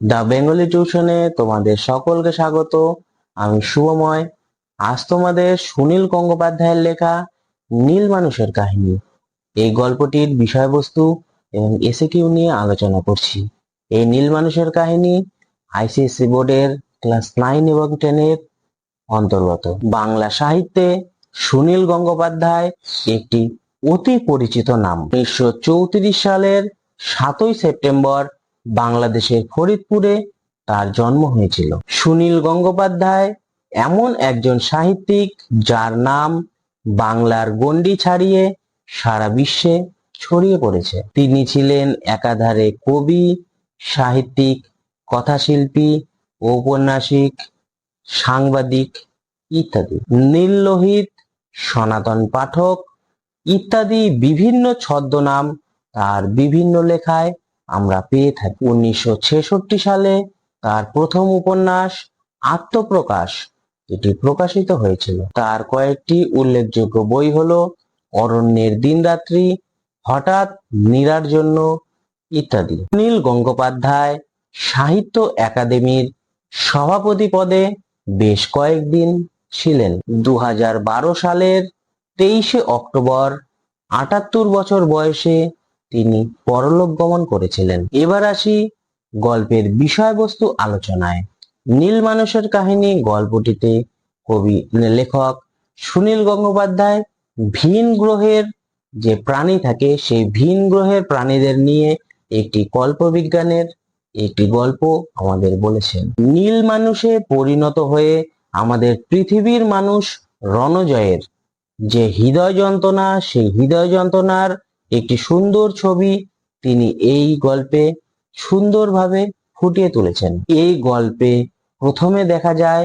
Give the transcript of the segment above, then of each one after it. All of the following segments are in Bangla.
দ্য বেঙ্গলি টিউশনে তোমাদের সকলকে স্বাগত। আমি শুভময়। আজ তোমাদের সুনীল গঙ্গোপাধ্যায়ের লেখা নীল মানুষের কাহিনী। এই গল্পটির বিষয়বস্তু এবং এসে কিউ নিয়ে আলোচনা করছি। এই নীল মানুষের কাহিনী আইসিএসসি বোর্ডের ক্লাস নাইন এবং টেনের অন্তর্গত। বাংলা সাহিত্যে সুনীল গঙ্গোপাধ্যায় একটি অতি পরিচিত নাম। উনিশশো চৌত্রিশ সালের সাতই সেপ্টেম্বর বাংলাদেশের ফরিদপুরে তার জন্ম হয়েছিল। সুনীল গঙ্গোপাধ্যায় এমন একজন সাহিত্যিক যার নাম বাংলার গণ্ডি ছাড়িয়ে সারা বিশ্বে ছড়িয়ে পড়েছে। তিনি ছিলেন একাধারে কবি, সাহিত্যিক, কথাশিল্পী, ঔপন্যাসিক, সাংবাদিক ইত্যাদি। নীল লোহিত সনাতন পাঠক ইত্যাদি বিভিন্ন ছদ্মনাম তার বিভিন্ন লেখায় আমরা পেয়ে থাকি উনিশশো ছেষট্টি সালে তার প্রথম উপন্যাস আত্মপ্রকাশ এটি প্রকাশিত হয়েছিল। তার কয়েকটি উল্লেখযোগ্য বই হল অরণ্যের দিনরাত্রি, হঠাৎ নীরার জন্য ইত্যাদি। নীল গঙ্গোপাধ্যায় সাহিত্য একাডেমির সভাপতি পদে বেশ কয়েকদিন ছিলেন। দু হাজার বারো সালের তেইশে অক্টোবর আটাত্তর বছর বয়সে তিনি পরলোক গমন করেছিলেন। এবার আসি গল্পের বিষয়বস্তু আলোচনায়। নীল মানুষের কাহিনী গল্পটিতে কবি লেখক সুনীল গঙ্গোপাধ্যায় ভিন গ্রহের যে প্রাণী থাকে, সেই ভিন গ্রহের প্রাণীদের নিয়ে একটি কল্পবিজ্ঞানের একটি গল্প আমাদের বলেছেন। নীল মানুষে পরিণত হয়ে আমাদের পৃথিবীর মানুষ রণজয়ের যে হৃদয় যন্ত্রণা, সেই হৃদয় যন্ত্রণার একটি সুন্দর ছবি তিনি এই গল্পে সুন্দরভাবে ফুটিয়ে তুলেছেন। এই গল্পে প্রথমে দেখা যায়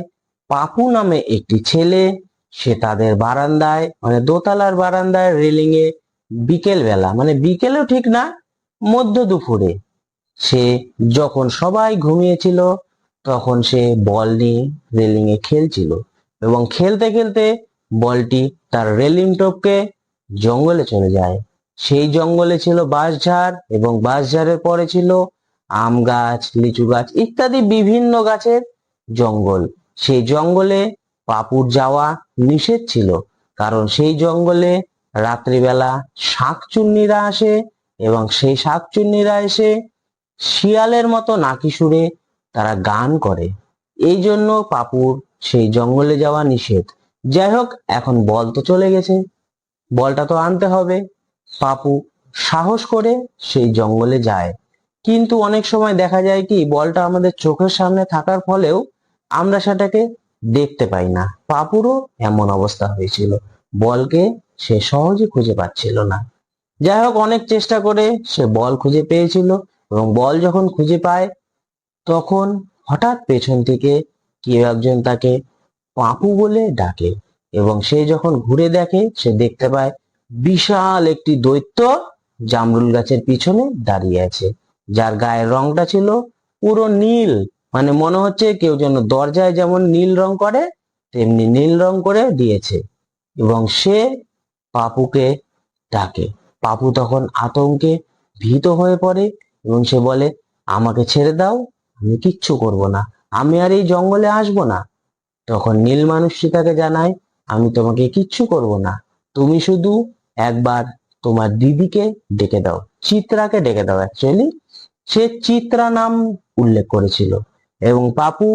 পাপু নামে একটি ছেলে, সে তাদের বারান্দায় মানে দোতলার বারান্দায় রেলিং এ বিকেল বেলা মানে বিকেলেও ঠিক না, মধ্য দুপুরে। সে যখন সবাই ঘুমিয়েছিল, তখন সে বল নিয়ে রেলিং এ খেলছিল এবং খেলতে খেলতে বলটি তার রেলিং টপকে জঙ্গলে চলে যায়। সেই জঙ্গলে ছিল বাঁশঝাড় এবং বাঁশঝাড়ের পরে ছিল আম গাছ, লিচু গাছ ইত্যাদি বিভিন্ন গাছের জঙ্গল। সেই জঙ্গলে পাপুর যাওয়া নিষেধ ছিল কারণ সেই জঙ্গলে রাত্রিবেলা শাকচুন্নিরা আসে এবং সেই শাকচুন্নিরা এসে শিয়ালের মতো নাকি সুরে তারা গান করে। এই জন্য পাপুর সেই জঙ্গলে যাওয়া নিষেধ। যাই হোক, এখন বল তো চলে গেছে। বলটা তো আনতে হবে। পাপু সাহস করে সেই জঙ্গলে যায়। কিন্তু অনেক সময় দেখা যায় কি, বলটা আমাদের চোখের সামনে থাকার ফলেও আমরা সেটাকে দেখতে পাই না। পাপুরও এমন অবস্থা হয়েছিল। বলকে সে সহজে খুঁজে পাচ্ছিল না। যাই হোক, অনেক চেষ্টা করে সে বল খুঁজে পেয়েছিল এবং বল যখন খুঁজে পায়, তখন হঠাৎ পেছন থেকে কেউ একজন তাকে পাপু বলে ডাকে এবং সে যখন ঘুরে দেখে, সে দেখতে পায় বিশাল একটি দৈত্য জামরুল গাছের পিছনে দাঁড়িয়ে আছে। যার গায়ের রংটা ছিল পুরো নীল। মানে মনে হচ্ছে কেউ যেন দরজায় যেমন নীল রং করে, তেমনি নীল রং করে দিয়েছে। এবং সে পাপুকে ডাকে। পাপু তখন আতঙ্কে ভীত হয়ে পড়ে এবং সে বলে, আমাকে ছেড়ে দাও, আমি কিচ্ছু করব না। আমি আর এই জঙ্গলে আসব না। তখন নীল মানুষটি তাকে জানায়, আমি তোমাকে কিচ্ছু করব না। তুমি শুধু একবার তোমার দিদিকে ডেকে দাও, চিত্রাকে ডেকে দাও অ্যাকচুয়ালি সে চিত্রা নাম উল্লেখ করেছিল এবং পাপু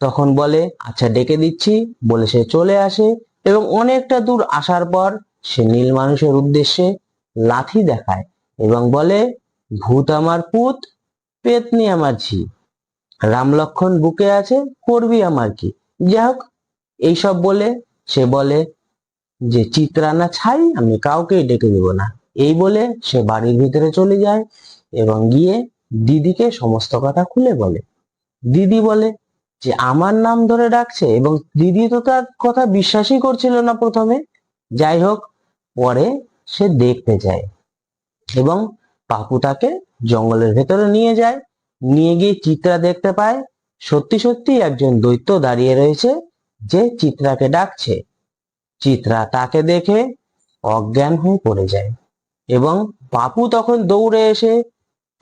তখন বলে আচ্ছা ডেকে দিচ্ছি। বলে সে চলে আসে এবং অনেকটা দূর আসার পর সে নীল মানুষের উদ্দেশ্যে লাঠি দেখায় এবং বলে, ভূত আমার পুত, পেতনি আমার ঝি। রাম লক্ষণ বুকে আছে, করবি আমার কি? যাই হোক, এইসব বলে সে বলে যে চিত্রানা ছাই, আমি কাউকেই ডেকে দেব না। এই বলে সে বাড়ির ভিতরে চলে যায় এবং গিয়ে দিদিকে সমস্ত কথা খুলে বলে। দিদি বলে যে, আমার নাম ধরে ডাকছে এবং দিদি তো তার কথা বিশ্বাসই করছিল না প্রথমে। যাই হোক, পরে সে দেখতে যায় এবং পাপু তাকে জঙ্গলের ভেতরে নিয়ে যায়। নিয়ে গিয়ে চিত্রা দেখতে পায়। সত্যি সত্যি একজন দৈত্য দাঁড়িয়ে রয়েছে যে চিত্রাকে ডাকছে। চিত্রা তাকে দেখে অজ্ঞান হয়ে পড়ে যায় এবং বাপু তখন দৌড়ে এসে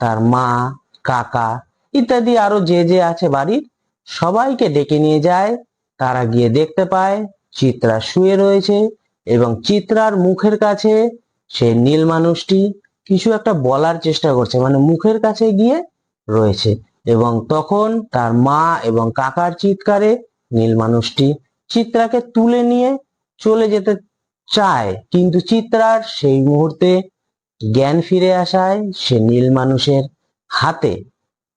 তার মা, কাকা ইত্যাদি আরও যে যে আছে বাড়ির সবাইকে ডেকে নিয়ে যায়। তারা গিয়ে দেখতে পায় চিত্রা শুয়ে রয়েছে এবং চিত্রার মুখের কাছে সে নীল মানুষটি কিছু একটা বলার চেষ্টা করছে মানে মুখের কাছে গিয়ে রয়েছে এবং তখন তার মা এবং কাকার চিৎকারে নীল মানুষটি চিত্রাকে তুলে নিয়ে চলে যেতে চায়, কিন্তু চিত্রার সেই মুহূর্তে জ্ঞান ফিরে আসায় সে নীল মানুষের হাতে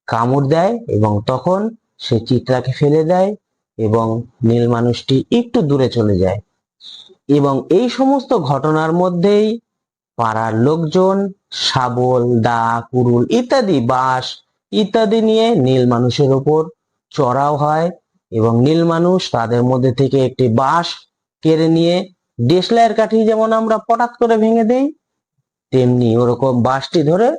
কামড় দেয় এবং তখন সে চিত্রাকে ফেলে দেয় এবং নীল মানুষটি একটু দূরে চলে যায়। এবং এই সমস্ত ঘটনার মধ্যেই পাড়ার লোকজন, শাবল, দা, কুরুল ইত্যাদি বাঁশ ইত্যাদি নিয়ে নীল মানুষের ওপর চড়াও হয় এবং নীল মানুষ তাদের মধ্যে থেকে একটি বাঁশ কেড়ে নিয়ে দেশলাইয়ের কাঠি যেমন আমরা পটাত করে ভেঙে দেই, তেমনি ওরকম বাঁশটি ধরে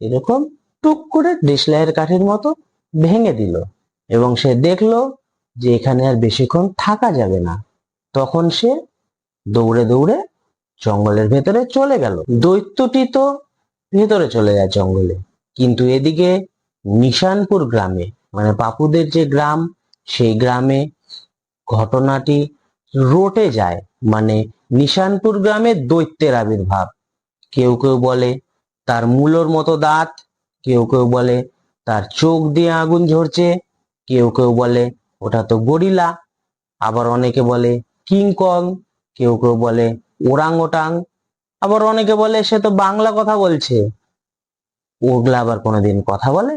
এরকম টুক করে দেশলাইয়ের কাঠির মতো ভেঙে দিল। এবং সে দেখল যে এখানে আর বেশিক্ষণ থাকা যাবে না। তখন সে দৌড়ে দৌড়ে জঙ্গলের ভেতরে চলে গেল। দৈত্যটি তো ভেতরে চলে যায় জঙ্গলে। কিন্তু এদিকে নিশানপুর গ্রামে মানে বাপুদের যে গ্রাম, সেই গ্রামে ঘটনাটি রটে যায়। মানে নিশানপুর গ্রামে দৈত্যের আবির্ভাব। কেউ কেউ বলে তার মূলোর মতো দাঁত, কেউ কেউ বলে তার চোখ দিয়ে আগুন ঝরছে, কেউ কেউ বলে ওটা তো গরিলা। আবার অনেকে বলে কিংকং কেউ কেউ বলে ওরাং ওটাং আবার অনেকে বলে সে তো বাংলা কথা বলছে। ওগুলা আবার কোনোদিন কথা বলে।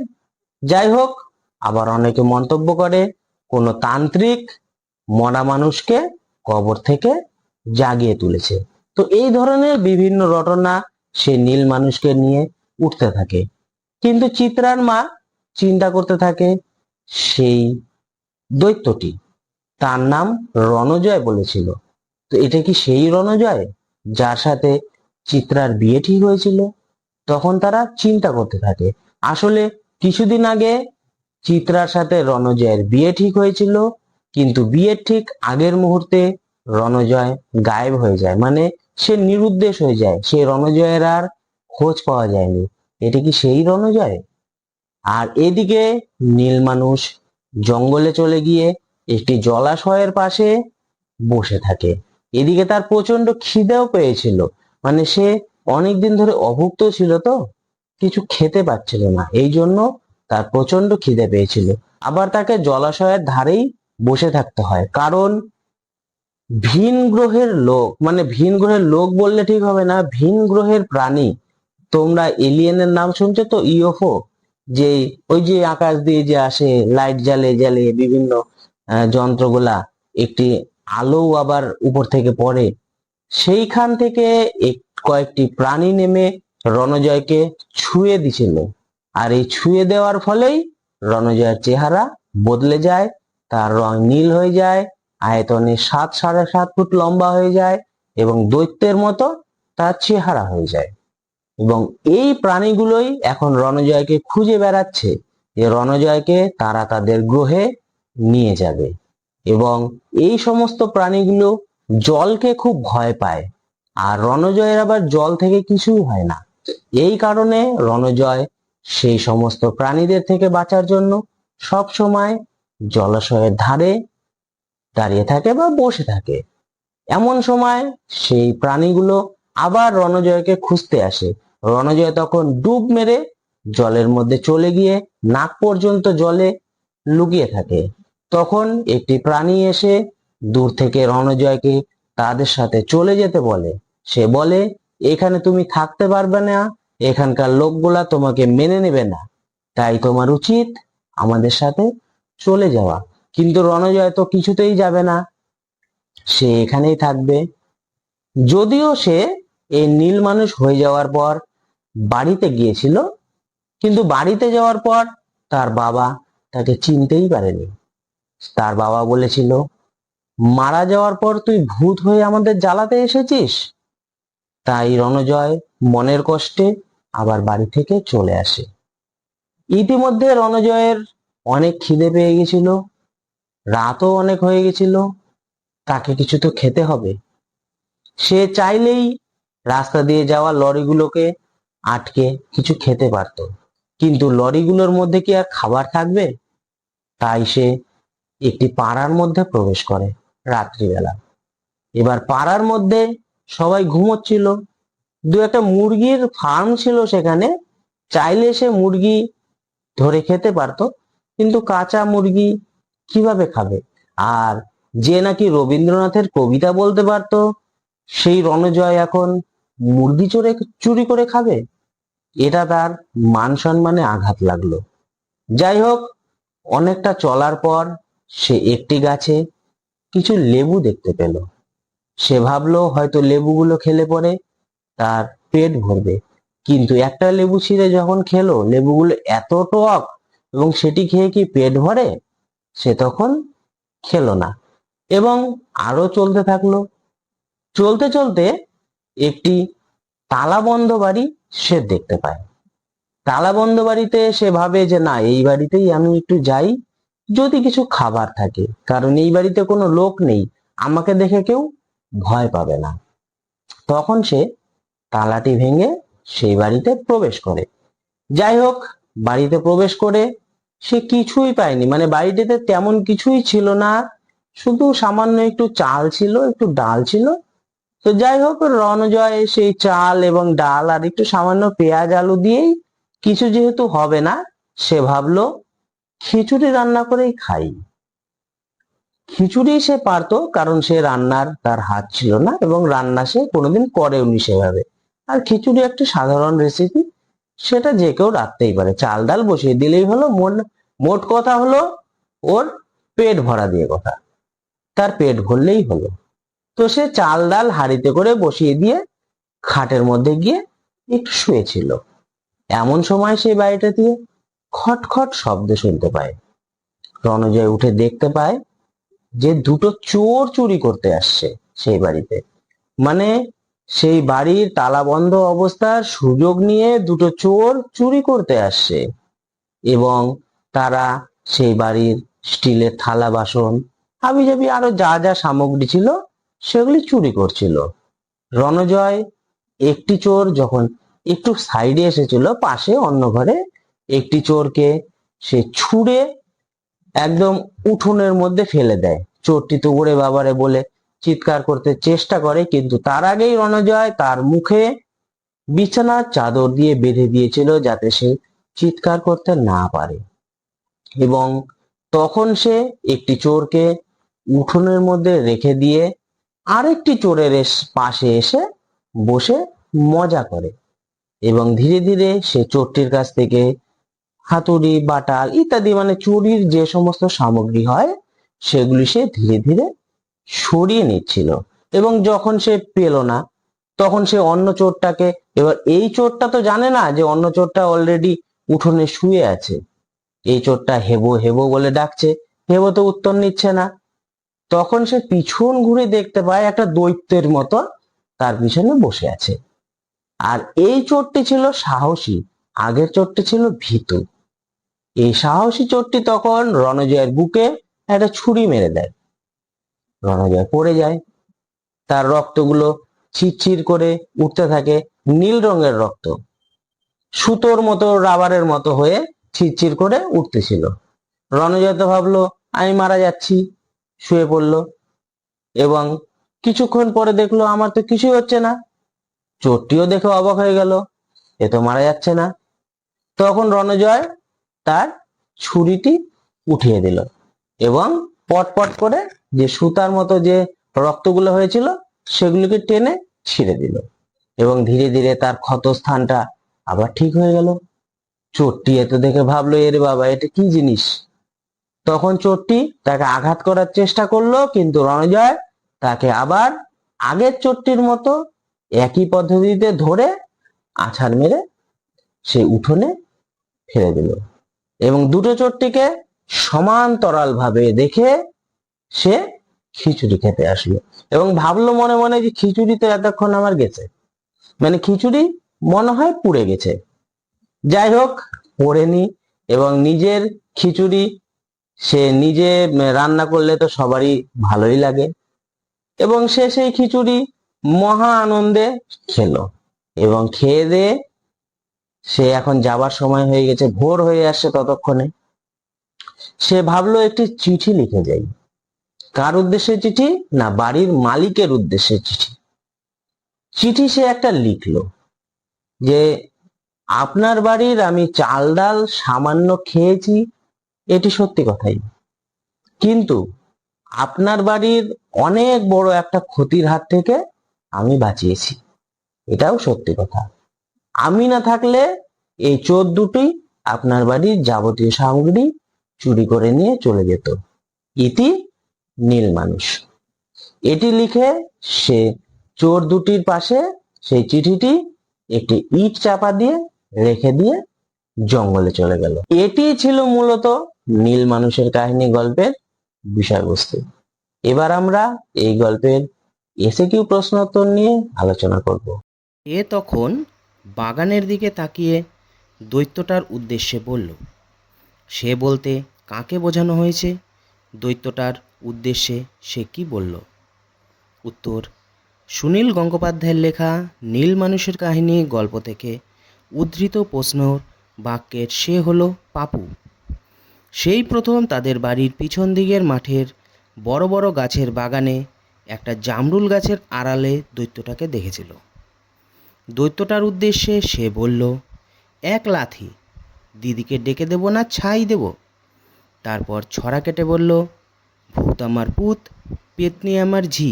যাই হোক, আবার অনেকে মন্তব্য করে, কোনো তান্ত্রিক মরা মানুষকে কবর থেকে জাগিয়ে তুলেছে। তো এই ধরনের বিভিন্ন রটনা সে নীল মানুষকে নিয়ে উঠতে থাকে। কিন্তু চিত্রার মা চিন্তা করতে থাকে, সেই দৈত্যটি তার নাম রণজয় বলেছিল। তো এটা কি সেই রণজয় যার সাথে চিত্রার বিয়ে ঠিক হয়েছিল? তখন তারা চিন্তা করতে থাকে। আসলে কিছুদিন আগে চিত্রার সাথে রণজয়ের বিয়ে ঠিক হয়েছিল। কিন্তু বিয়ের ঠিক আগের মুহূর্তে রণজয় গায়েব হয়ে যায়। মানে সে নিরুদ্দেশ হয়ে যায়। সেই রণজয়ের আর খোঁজ পাওয়া যায়নি। এটা কি সেই রণজয়? আর এদিকে নীল মানুষ জঙ্গলে চলে গিয়ে একটি জলাশয়ের পাশে বসে থাকে। এদিকে তার প্রচণ্ড খিদেও পেয়েছিল। মানে সে অনেকদিন ধরে অভুক্ত ছিল তো, কিছু খেতে পাচ্ছিল না। এই জন্য তার প্রচণ্ড খিদে পেয়েছিল। আবার তাকে জলাশয়ের ধারেই বসে থাকতে হয়। কারণ ভিন গ্রহের লোক মানে ভিন গ্রহের লোক বললে ঠিক হবে না, ভিন গ্রহের প্রাণী। তোমরা এলিয়েনের নাম শুনছো তো? ইউএফও। যে ওই যে আকাশ দিয়ে যে আসে, লাইট জ্বালে জ্বালে বিভিন্ন যন্ত্রগুলা একটি আলো আবার উপর থেকে পড়ে। সেইখান থেকে কয়েকটি প্রাণী নেমে রণজয়কে ছুঁয়ে দিছিল। আর এই ছুঁয়ে দেওয়ার ফলেই রণজয়ের চেহারা বদলে যায় তার রং নীল হয়ে যায়, আয়তনে সাত সাড়ে সাত ফুট লম্বা হয়ে যায় এবং দৈত্যের মতো তার চেহারা হয়ে যায়। এবং এই প্রাণীগুলোই এখন রণজয়কে খুঁজে বেড়াচ্ছে যে রণজয়কে তারা তাদের গ্রহে নিয়ে যাবে। এবং এই সমস্ত প্রাণীগুলো জলকে খুব ভয় পায় আর রণজয়ের আবার জল থেকে কিছুই হয় না। এই কারণে রণজয় সেই সমস্ত প্রাণীদের থেকে বাঁচার জন্য সব সময় জলাশয়ের ধারে দাঁড়িয়ে থাকে বা বসে থাকে। এমন সময় সেই প্রাণীগুলো আবার রণজয়কে খুঁজতে আসে। রণজয় তখন ডুব মেরে জলের মধ্যে চলে গিয়ে নাক পর্যন্ত জলে লুকিয়ে থাকে। তখন একটি প্রাণী এসে দূর থেকে রণজয়কে তাদের সাথে চলে যেতে বলে। সে বলে, এখানে তুমি থাকতে পারবে না, এখানকার লোকগুলা তোমাকে মেনে নেবে না। তাই তোমার উচিত আমাদের সাথে চলে যাওয়া। কিন্তু রণজয় তো কিছুতেই যাবে না। সে এখানেই থাকবে। যদিও সে এই নীল মানুষ হয়ে যাওয়ার পর বাড়িতে গিয়েছিল, কিন্তু বাড়িতে যাওয়ার পর তার বাবা তাকে চিনতেই পারেনি। তার বাবা বলেছিল, মারা যাওয়ার পর তুই ভূত হয়ে আমাদের জ্বালাতে এসেছিস? তাই রণজয় মনের কষ্টে আবার বাড়ি থেকে চলে আসে। ইতিমধ্যে রণজয়ের অনেক খিদে পেয়ে গেছিল, রাতও অনেক হয়ে গেছিল, তাকে কিছু তো খেতে হবে। সে চাইলেই রাস্তা দিয়ে যাওয়া লরিগুলোকে আটকে কিছু খেতে পারতো। কিন্তু লরিগুলোর মধ্যে কি আর খাবার থাকবে? তাই সে একটি পাড়ার মধ্যে প্রবেশ করে রাত্রিবেলা। এবার পাড়ার মধ্যে সবাই ঘুমোচ্ছিল। দু একটা মুরগির ফার্ম ছিল সেখানে, চাইলে সে মুরগি ধরে খেতে পারতো। কিন্তু কাঁচা মুরগি কীভাবে খাবে? আর যে নাকি রবীন্দ্রনাথের কবিতা বলতে পারতো, সেই রণজয় এখন মুরগি চোরে চুরি করে খাবে? এটা তার মান সম্মানে আঘাত লাগল। যাই হোক, অনেকটা চলার পর সে একটি গাছে কিছু লেবু দেখতে পেল। সে ভাবলো, হয়তো লেবুগুলো খেলে পরে তার পেট ভরবে। কিন্তু একটা লেবু ছিঁড়ে যখন খেলো, লেবুগুলো এত টক এবং সেটি খেয়ে কি পেট ভরে? সে তখন খেলো না। এবং আরও চলতে থাকল। চলতে চলতে একটি তালাবন্ধ বাড়ি সে দেখতে পায়। তালাবন্ধ বাড়িতে সে ভাবে যে, না, এই বাড়িতেই আমি একটু যাই। যদি কিছু খাবার থাকে, কারণ এই বাড়িতে কোনো লোক নেই, আমাকে দেখে কেউ ভয় পাবে না। তখন সে তালাটি ভেঙে সেই বাড়িতে প্রবেশ করে। যাই হোক বাড়িতে প্রবেশ করে সে কিছুই পায়নি। মানে বাড়িটিতে তেমন কিছুই ছিল না, শুধু সামান্য একটু চাল ছিল, একটু ডাল ছিল। তো যাই হোক, রণজয় সেই চাল এবং ডাল আর একটু সামান্য পেঁয়াজ আলু দিয়েই কিছু যেহেতু হবে না, সে ভাবলো খিচুড়ি রান্না করেই খাই। খিচুড়ি সে পারতো, কারণ সে রান্নার তার হাত ছিল না এবং রান্না সে কোনোদিন করেওনি সেভাবে। আর খিচুড়ি একটা সাধারণ রেসিপি সেটা যে কেউ রাখতেই পারে। চাল ডাল বসিয়ে দিলেই হলো মোট মোট কথা হলো ওর পেট ভরা দিয়ে কথা। তার পেট ভরলেই হলো। তো সে চাল ডাল হাঁড়িতে করে বসিয়ে দিয়ে খাটের মধ্যে গিয়ে একটু শুয়েছিল। এমন সময় সেই বাড়িটা দিয়ে খটখট শব্দ শুনতে পায়। রণজয় উঠে দেখতে পায় যে দুটো চোর চুরি করতে আসছে সেই বাড়িতে। মানে সেই বাড়ির তালা বন্ধ অবস্থার সুযোগ নিয়ে দুটো চোর চুরি করতে আসছে এবং তারা সেই বাড়ির স্টিলের থালা বাসন, হাবিজাবি আরও যা যা সামগ্রী ছিল সেগুলি চুরি করছিল। রণজয় একটি চোর যখন একটু সাইডে এসেছিল, পাশে অন্য ঘরে, একটি চোরকে সে ছুঁড়ে একদম উঠোনের মধ্যে ফেলে দেয়। চোরটি তো উড়ে বাবারে বলে চিৎকার করতে চেষ্টা করে, কিন্তু তার আগেই রণজয় তার মুখে বিছানার চাদর দিয়ে বেঁধে দিয়েছিল যাতে সে চিৎকার করতে না পারে। এবং তখন সে একটি চোরকে উঠোনের মধ্যে রেখে দিয়ে আরেকটি চোরের পাশে এসে বসে মজা করে এবং ধীরে ধীরে সে চোরটির কাছ থেকে হাতুড়ি বাটাল ইত্যাদি মানে চুরির যে সমস্ত সামগ্রী হয়, সেগুলি সে ধীরে ধীরে সরিয়ে নিচ্ছিল। এবং যখন সে পেল না, তখন সে অন্য চোরটাকে, এবার এই চোরটা তো জানে না যে অন্য চোরটা অলরেডি উঠোনে শুয়ে আছে। এই চোরটা হেবো হেবো বলে ডাকছে, হেবো তো উত্তর নিচ্ছে না। তখন সে পিছন ঘুরে দেখতে পায় একটা দৈত্যের মতো তার পিছনে বসে আছে। আর এই চোরটি ছিল সাহসী, আগের চোরটি ছিল ভীতু। এই সাহসী চোরটি তখন রণজয়ের বুকে একটা ছুরি মেরে দেয়। রণজয় পড়ে যায়। তার রক্তগুলো ছিটছির করে উঠতে থাকে নীল রঙের রক্ত। সুতোর মতো, রাবারের মতো হয়ে ছিটছির করে উঠতেছিল। রণজয় তো ভাবলো, আমি মারা যাচ্ছি। শুয়ে পড়ল এবং কিছুক্ষণ পরে দেখল, আমার তো কিছুই হচ্ছে না। চোরটিও দেখে অবাক হয়ে গেল, এ তো মারা যাচ্ছে না। তখন রণজয় তার ছুরিটি উঠিয়ে দিল এবং পটপট করে যে সুতার মতো যে রক্তগুলো হয়েছিল, সেগুলিকে টেনে ছিঁড়ে দিল। এবং ধীরে ধীরে তার ক্ষত স্থানটা আবার ঠিক হয়ে গেল। চোরটি এত দেখে ভাবলো এরে বাবা, এটা কি জিনিস? তখন চোরটি তাকে আঘাত করার চেষ্টা করল, কিন্তু রণজয় তাকে আবার আগের চোরটির মতো একই পদ্ধতিতে ধরে আছাড় মেরে সে উঠোনে ফেলে দিল। এবং দুটো চোরটিকে সমান্তরাল ভাবে দেখে সে খিচুড়ি খেতে আসলো। এবং ভাবলো মনে মনে যে খিচুড়ি তো এতক্ষণ আমার গেছে। মানে খিচুড়ি মনে হয় পুড়ে গেছে। যাই হোক, পড়েনি এবং নিজের খিচুড়ি সে নিজে রান্না করলে তো সবারই ভালোই লাগে। এবং সে সেই খিচুড়ি মহা আনন্দে খেলো। এবং খেয়ে দিয়ে সে এখন যাবার সময় হয়ে গেছে, ভোর হয়ে আসছে ততক্ষণে। সে ভাবলো একটি চিঠি লিখে যাই। কার উদ্দেশ্যে চিঠি না বাড়ির মালিকের উদ্দেশ্যে চিঠি? চিঠি সে একটা লিখলো যে, আপনার বাড়ির আমি চাল ডাল সামান্য খেয়েছি, এটি সত্যি কথাই। কিন্তু আপনার বাড়ির অনেক বড় একটা ক্ষতির হাত থেকে আমি বাঁচিয়েছি। এটাও সত্যি কথা। আমি না থাকলে এই চোর দুটি আপনার বাড়ির যাবতীয় সামগ্রী চুরি করে নিয়ে চলে যেত। ইতি নীল মানুষ। এটি লিখে সে চোর দুটির পাশে সেই চিঠিটি একটি ইট চাপা দিয়ে রেখে দিয়ে জঙ্গলে চলে গেল। এটি ছিল মূলত নীল মানুষের কাহিনী গল্পের বিষয়বস্তু। এবার আমরা এই গল্পের এসে কিউ প্রশ্নোত্তর নিয়ে আলোচনা করব। এ তখন বাগানের দিকে তাকিয়ে দৈত্যটার উদ্দেশ্যে বলল, সে বলতে কাকে বোঝানো হয়েছে? দৈত্যটার উদ্দেশ্যে সে কি বলল? উত্তর, সুনীল গঙ্গোপাধ্যায়ের লেখা নীল মানুষের কাহিনী গল্প থেকে উদ্ধৃত প্রশ্ন বাক্যের সে হলো পাপু। সেই প্রথম তাদের বাড়ির পিছন দিকের মাঠের বড় বড় গাছের বাগানে একটা জামরুল গাছের আড়ালে দৈত্যটাকে দেখেছিল। দৈত্যটার উদ্দেশ্যে সে বলল, এক লাথি, দিদিকে ডেকে দেব না ছাই দেব? তারপর ছড়া কেটে বলল ভূত আমার পুত, পেতনি আমার ঝি।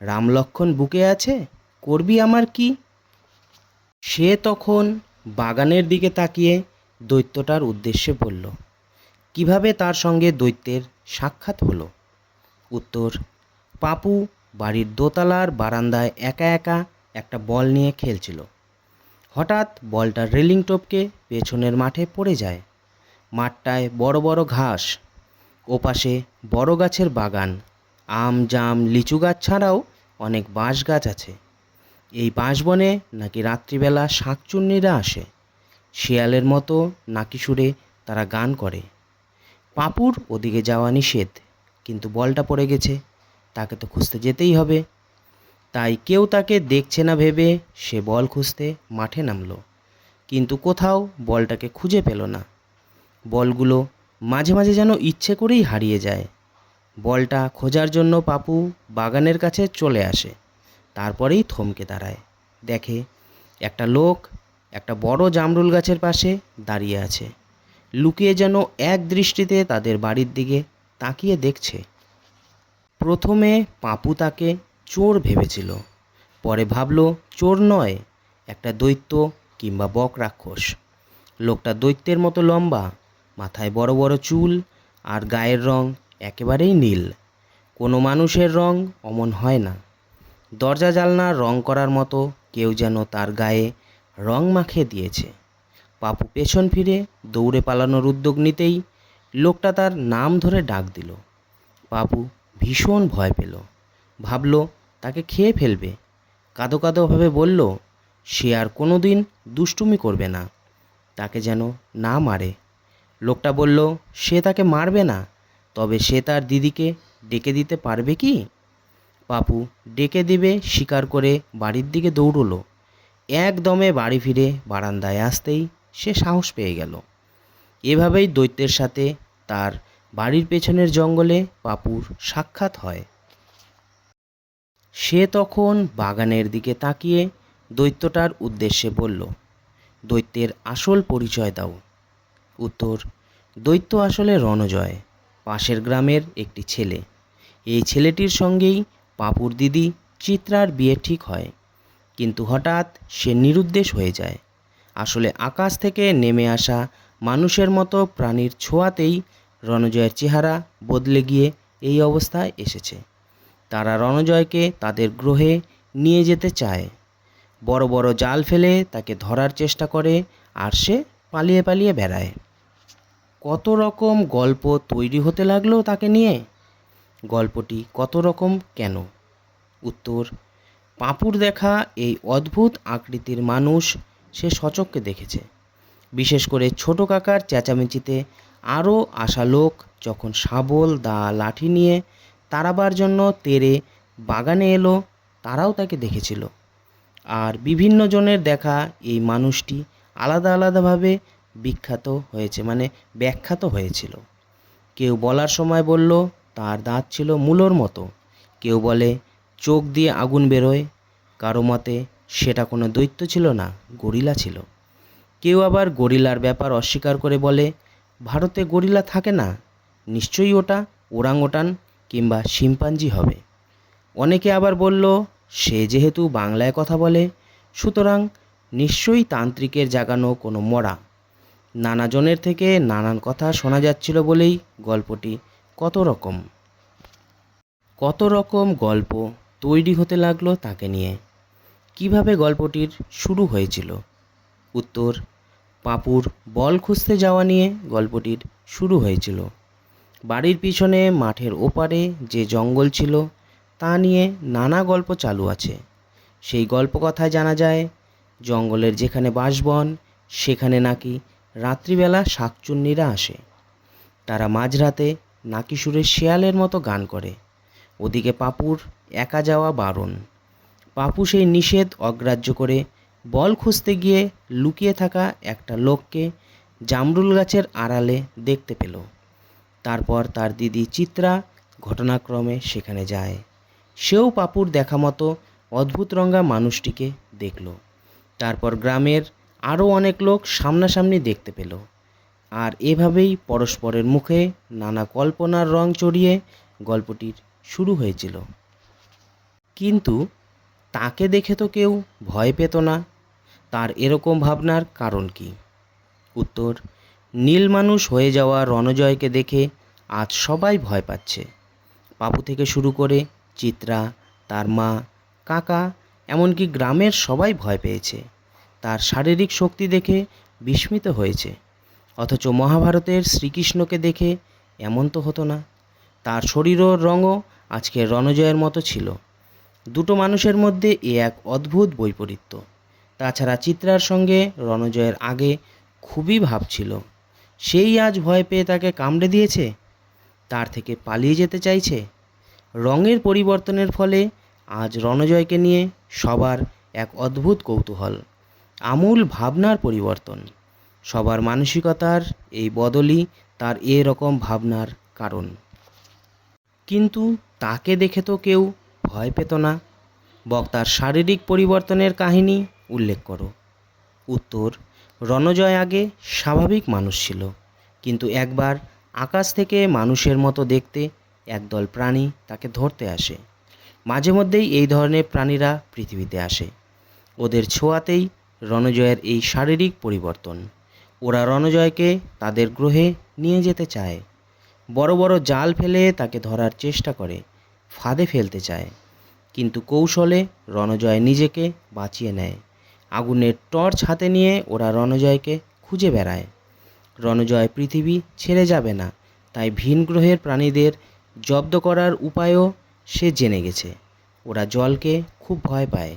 রাম লক্ষণ বুকে আছে, করবি আমার কি? সে তখন বাগানের দিকে তাকিয়ে দৈত্যটার উদ্দেশ্যে বলল, কীভাবে তার সঙ্গে দৈত্যের সাক্ষাৎ হলো? উত্তর, পাপু বাড়ির দোতলার বারান্দায় একা একা একটা বল নিয়ে খেলছিল। হঠাৎ বলটা রেলিং টপকে পেছনের মাঠে পড়ে যায়। মাঠটায় বড় বড় ঘাস ওপাশে বড় গাছের বাগান। আম, জাম, লিচু গাছ ছাড়াও অনেক বাঁশ গাছ আছে। এই বাঁশবনে নাকি রাত্রিবেলা শাঁকচুন্নিরা আসে। শিয়ালের মতো নাকি সুরে তারা গান করে। পাপুর ওদিকে যাওয়া নিষেধ, কিন্তু বলটা পড়ে গেছে, তাকে তো খুঁজতে যেতেই হবে। তাই কেউ তাকে দেখছে না ভেবে সে বল খুঁজতে মাঠে নামলো, কিন্তু কোথাও বলটাকে খুঁজে পেল না। বলগুলো মাঝে মাঝে যেন ইচ্ছে করেই হারিয়ে যায়। বলটা খোঁজার জন্য পাপু বাগানের কাছে চলে আসে। তারপরেই থমকে দাঁড়ায়। দেখে একটা লোক একটা বড় জামরুল গাছের পাশে দাঁড়িয়ে আছে। লুকিয়ে যেন এক দৃষ্টিতে তাদের বাড়ির দিকে তাকিয়ে দেখছে। প্রথমে পাপু তাকে চোর ভেবেছিল। পরে ভাবলো, চোর নয়, একটা দৈত্য কিংবা বক রাক্ষস। লোকটা দৈত্যের মতো লম্বা মাথায় বড় বড় চুল আর গায়ের রং একেবারেই নীল। কোনো মানুষের রং অমন হয় না। দরজা জালনা রং করার মতো কেউ যেন তার গায়ে রং মাখিয়ে দিয়েছে। পাপু পেছন ফিরে দৌড়ে পালানোর উদ্যোগ নিতেই লোকটা তার নাম ধরে ডাক দিল। পাপু ভীষণ ভয় পেল। ভাবল, তাকে খেয়ে ফেলবে। কাঁদো কাঁদোভাবে বলল, সে আর কোনো দিন দুষ্টুমি করবে না। তাকে যেন না মারে। লোকটা বলল, সে তাকে মারবে না, তবে সে তার দিদিকে ডেকে দিতে পারবে কি? পাপু ডেকে দিবে, শিকার করে বাড়ির দিকে দৌড়লো। একদমে বাড়ি ফিরে বারান্দায় আসতেই সে সাহস পেয়ে গেল। এভাবেই দৈত্যের সাথে তার বাড়ির পেছনের জঙ্গলে পাপুর সাক্ষাৎ হয়। সে তখন বাগানের দিকে তাকিয়ে দৈত্যটার উদ্দেশ্যে বলল, দৈত্যের আসল পরিচয় দাও। উত্তর দৈত্য আসলে রণজয়, পাশের গ্রামের একটি ছেলে। এই ছেলেটির সঙ্গেই পাপুর দিদি চিত্রার বিয়ে ঠিক হয়। কিন্তু হঠাৎ সে নিরুদ্দেশ হয়ে যায়। আসলে আকাশ থেকে নেমে আসা মানুষের মতো প্রাণীর ছোঁয়াতেই রণজয়ের চেহারা বদলে গিয়ে এই অবস্থায় এসেছে। তারা রণজয়কে তাদের গ্রহে নিয়ে যেতে চায়। বড় বড় জাল ফেলে তাকে ধরার চেষ্টা করে আর সে পালিয়ে পালিয়ে বেড়ায়। কত রকম গল্প তৈরি হতে লাগল তাকে নিয়ে? গল্পটি কত রকম কেন? উত্তর, পাঁপুর দেখা এই অদ্ভুত আকৃতির মানুষ সে সচককে দেখেছে। বিশেষ করে ছোট কাকার চেঁচামেচিতে আরও আসা লোক যখন শাবল দা লাঠি নিয়ে তাড়াবার জন্য তেরে বাগানে এলো, তারাও তাকে দেখেছিল। আর বিভিন্ন জনের দেখা এই মানুষটি আলাদা আলাদাভাবে বিখ্যাত হয়েছে মানে ব্যাখ্যাত হয়েছিল। কেউ বলার সময় বলল, তার দাঁত ছিল মূলোর মতো। কেউ বলে, চোখ দিয়ে আগুন বেরোয়। কারও মতে, সেটা কোনো দৈত্য ছিল না, গরিলা ছিল। কেউ আবার গরিলার ব্যাপার অস্বীকার করে বলে, ভারতে গরিলা থাকে না, নিশ্চয়ই ওটা ওরাংওটান কিংবা শিম্পাঞ্জি হবে। অনেকে আবার বলল, সে যেহেতু বাংলায় কথা বলে, সুতরাং নিশ্চয়ই তান্ত্রিকের জাগানো কোনো মরা। নানাজনের থেকে নানান কথা শোনা যাচ্ছিল বলেই গল্পটি কত রকম। কত রকম গল্প তৈরি হতে লাগল তাকে নিয়ে। কীভাবে গল্পটির শুরু হয়েছিল? উত্তর, পাপুর বল খুঁজতে যাওয়া নিয়ে গল্পটির শুরু হয়েছিল। বাড়ির পিছনে মাঠের ওপারে যে জঙ্গল ছিল, তা নিয়ে নানা গল্প চালু আছে। সেই গল্প কথায় জানা যায় জঙ্গলের যেখানে বাসবন, সেখানে নাকি রাত্রিবেলা শাকচুন্নিরা আসে। তারা মাঝরাতে নাকি সুরে শেয়ালের মতো গান করে। ওদিকে পাপুর একা যাওয়া বারণ। পাপু সেই নিষেধ অগ্রাহ্য করে বল খুঁজতে গিয়ে লুকিয়ে থাকা একটা লোককে জামরুল গাছের আড়ালে দেখতে পেল। তারপর তার দিদি চিত্রা ঘটনাক্রমে সেখানে যায়। সেও পাপুর দেখা মতো অদ্ভুত রঙা মানুষটিকে দেখল। তারপর গ্রামের আরও অনেক লোক সামনাসামনি দেখতে পেল। আর এভাবেই পরস্পরের মুখে নানা কল্পনার রং চড়িয়ে গল্পটির শুরু হয়েছিল। কিন্তু তাকে দেখে তো কেউ ভয় পেত না। তার এরকম ভাবনার কারণ কি? উত্তর, নীল মানুষ হয়ে যাওয়া রণজয়কে দেখে আজ সবাই ভয় পাচ্ছে। পাপু থেকে শুরু করে চিত্রা, তার মা, কাকা, এমনকি গ্রামের সবাই ভয় পেয়েছে। তার শারীরিক শক্তি দেখে বিস্মিত হয়েছে। অথচ মহাভারতের শ্রীকৃষ্ণকে দেখে এমন তো হতো না। তার শরীরও রঙও আজকে রণজয়ের মতো ছিল। দুটো মানুষের মধ্যে এ এক অদ্ভুত বৈপরীত্য। তাছাড়া চিত্রার সঙ্গে রণজয়ের আগে খুবই ভাব ছিল। সেই আজ ভয় পেয়ে তাকে কামড়ে দিয়েছে? তার থেকে পালিয়ে যেতে চাইছে? রঙের পরিবর্তনের ফলে আজ রণজয়কে নিয়ে সবার এক অদ্ভুত কৌতূহল। আমূল ভাবনার পরিবর্তন। সবার মানসিকতার এই বদলই তার এরকম ভাবনার কারণ। কিন্তু তাকে দেখে তো কেউ ভয় পেত না। বক্তার শারীরিক পরিবর্তনের কাহিনী উল্লেখ করো। উত্তর, রণজয় আগে স্বাভাবিক মানুষ ছিল। কিন্তু একবার আকাশ থেকে মানুষের মতো দেখতে একদল প্রাণী তাকে ধরতে আসে। মাঝে মধ্যেই এই ধরনের প্রাণীরা পৃথিবীতে আসে। ওদের ছোঁয়াতেই রণজয়ের এই শারীরিক পরিবর্তন। ওরা রণজয়কে তাদের গ্রহে নিয়ে যেতে চায়। বড় বড় জাল ফেলে তাকে ধরার চেষ্টা করে, ফাঁদে ফেলতে চায়। কিন্তু কৌশলে রণজয় নিজেকে বাঁচিয়ে নেয়। আগুনের টর্চ হাতে নিয়ে ওরা রণজয়কে খুঁজে বেড়ায়। রণজয় পৃথিবী ছেড়ে যাবে না, তাই ভিন গ্রহের প্রাণীদের জব্দ করার উপায়ও সে জেনে গেছে। ওরা জলকে খুব ভয় পায়।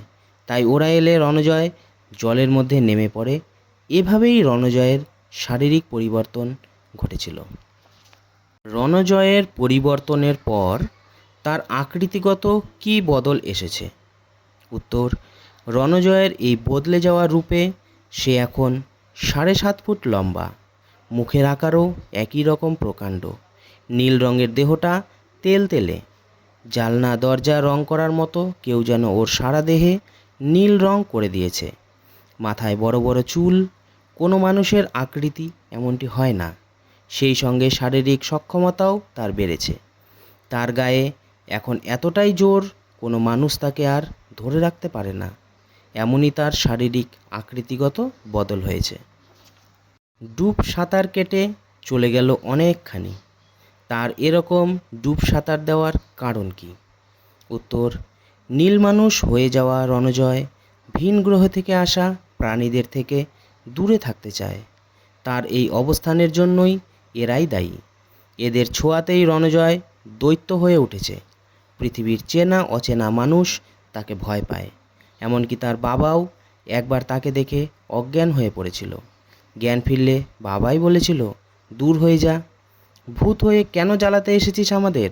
তাই ওরা এলে রণজয় জলের মধ্যে নেমে পড়ে। এভাবেই রণজয়ের শারীরিক পরিবর্তন ঘটেছিল। রণজয়ের পরিবর্তনের পর তার আকৃতিগত কী বদল এসেছে? উত্তর, রণজয়ের এই বদলে যাওয়া রূপে সে এখন সাড়ে সাত ফুট লম্বা, মুখের আকারও একই রকম প্রকাণ্ড, নীল রঙের দেহটা তেল তেলে, জালনা দরজা রং করার মতো কেউ যেন ওর সারা দেহে নীল রং করে দিয়েছে। মাথায় বড় বড় চুল, কোনো মানুষের আকৃতি এমনটি হয় না। সেই সঙ্গে শারীরিক সক্ষমতাও তার বেড়েছে। তার গায়ে এখন এতটাই জোর, কোনো মানুষ তাকে আর ধরে রাখতে পারে না। এমনই তার শারীরিক আকৃতিগত বদল হয়েছে। ডুব সাঁতার কেটে চলে গেল অনেকখানি। তার এরকম ডুব সাঁতার দেওয়ার কারণ কি? উত্তর, নীল মানুষ হয়ে যাওয়া রণজয় ভিন গ্রহ থেকে আসা প্রাণীদের থেকে দূরে থাকতে চায়। তার এই অবস্থানের জন্যই এরাই দায়ী। এদের ছোঁয়াতেই রণজয় দৈত্য হয়ে উঠেছে। পৃথিবীর চেনা অচেনা মানুষ তাকে ভয় পায়। এমনকি তার বাবাও একবার তাকে দেখে অজ্ঞান হয়ে পড়েছিল। জ্ঞান ফিরলে বাবাই বলেছিল, দূর হয়ে যা। ভূত হয়ে কেন জ্বালাতে এসেছিস আমাদের?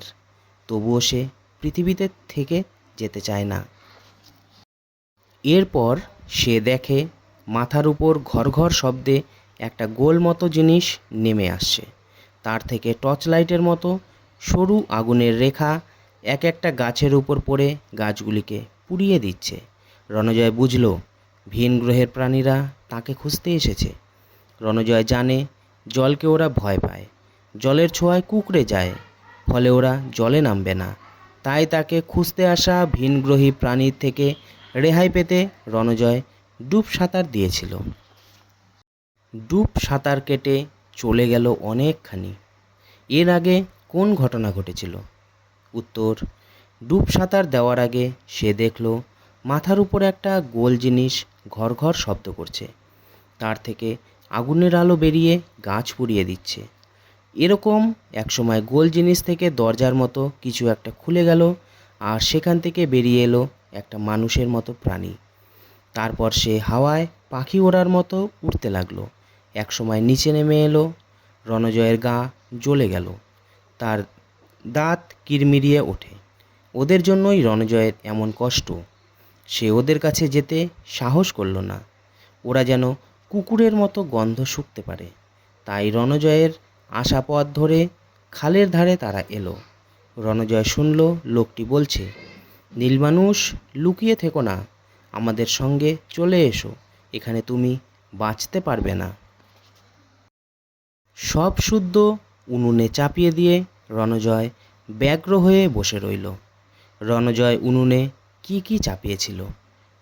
তবুও সে পৃথিবীতে থেকে যেতে চায় না। এরপর সে দেখে মাথার উপর ঘর ঘর শব্দে একটা গোল মতো জিনিস নেমে আসছে। তার থেকে টর্চ লাইটের মতো সরু আগুনের রেখা এক একটা গাছের উপর পড়ে গাছগুলিকে পুড়িয়ে দিচ্ছে। রণজয় বুঝল, ভিন গ্রহের প্রাণীরা তাকে খুঁজতে এসেছে। রণজয় জানে জলকে ওরা ভয় পায়। জলের ছোঁয়ায় কুকড়ে যায়, ফলে ওরা জলে নামবে না। তাই তাকে খুঁজতে আসা ভিনগ্রহী প্রাণীর থেকে রেহাই পেতে রণজয় ডুব সাঁতার দিয়েছিল। ডুব সাঁতার কেটে চলে গেল অনেকখানি। এর আগে কোন ঘটনা ঘটেছিল? উত্তর, ডুব সাঁতার দেওয়ার আগে সে দেখল, মাথার উপর একটা গোল জিনিস ঘর ঘর শব্দ করছে। তার থেকে আগুনের আলো বেরিয়ে গাছ পুড়িয়ে দিচ্ছে। এরকম একসময় গোল জিনিস থেকে দরজার মতো কিছু একটা খুলে গেল আর সেখান থেকে বেরিয়ে এলো একটা মানুষের মতো প্রাণী। তারপর সে হাওয়ায় পাখি ওড়ার মতো উঠতে লাগল। একসময় নিচে নেমে এলো, রণজয়ের গা জ্বলে গেল, তার দাঁত কিরমিরিয়ে ওঠে। ওদের জন্যই রণজয়ের এমন কষ্ট। সে ওদের কাছে যেতে সাহস করল না। ওরা যেন কুকুরের মতো গন্ধ শুকতে পারে। তাই রণজয়ের আশা পথ ধরে খালের ধারে তারা এলো। রণজয় শুনল, লোকটি বলছে নীলমানুষ লুকিয়ে থেকো না। আমাদের সঙ্গে চলে এসো। এখানে তুমি বাঁচতে পারবে না। সব শুদ্ধ উনুনে চাপিয়ে দিয়ে রণজয় ব্যগ্র হয়ে বসে রইল। রণজয় উনুনে কি কি চাপিয়েছিল?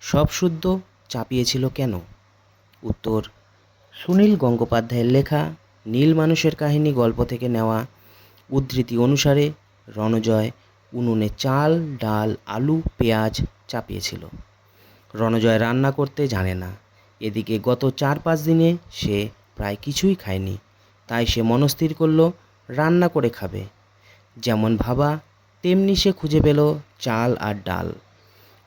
সব শুদ্ধ চাপিয়েছিল কেন? উত্তর, সুনীল গঙ্গোপাধ্যায়ের লেখা নীল মানুষের কাহিনী গল্প থেকে নেওয়া উদ্ধৃতি অনুসারে রণজয় উনুনে চাল, ডাল, আলু, পেঁয়াজ চাপিয়েছিল। রণজয় রান্না করতে জানে না। এদিকে গত চার পাঁচ দিনে সে প্রায় কিছুই খায়নি। তাই সে মনস্থির করল, রান্না করে খাবে। যেমন ভাবা, তেমনি সে খুঁজে পেল চাল আর ডাল।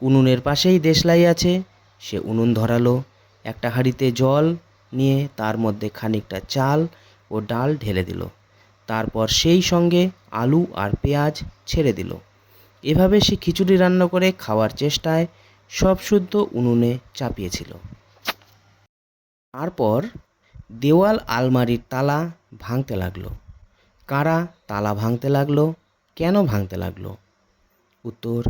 উনুনের পাশেই দেশলাই আছে। সে উনুন ধরালো, একটা হাঁড়িতে জল নিয়ে তার মধ্যে খানিকটা চাল ও ডাল ঢেলে দিল। তারপর সেই সঙ্গে আলু আর পেঁয়াজ ছেড়ে দিল। এভাবে সে খিচুড়ি রান্না করে খাওয়ার চেষ্টায় সব শুদ্ধ উনুনে চাপিয়েছিল। তারপর দেওয়াল আলমারির তালা ভাঙতে লাগল। কারা তালা ভাঙতে লাগল? কেন ভাঙতে লাগল? উত্তর,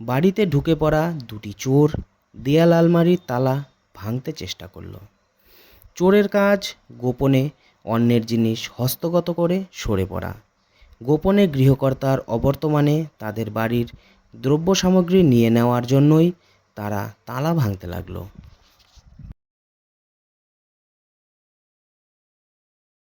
বাড়িতে ঢুকে পড়া দুটি চোর দেয়াল আলমারির তালা ভাঙতে চেষ্টা করল। চোরের কাজ গোপনে অন্যের জিনিস হস্তগত করে সরে পড়া। গোপনে গৃহকর্তার অবর্তমানে তাদের বাড়ির দ্রব্য সামগ্রী নিয়ে নেওয়ার জন্যই তারা তালা ভাঙতে লাগল।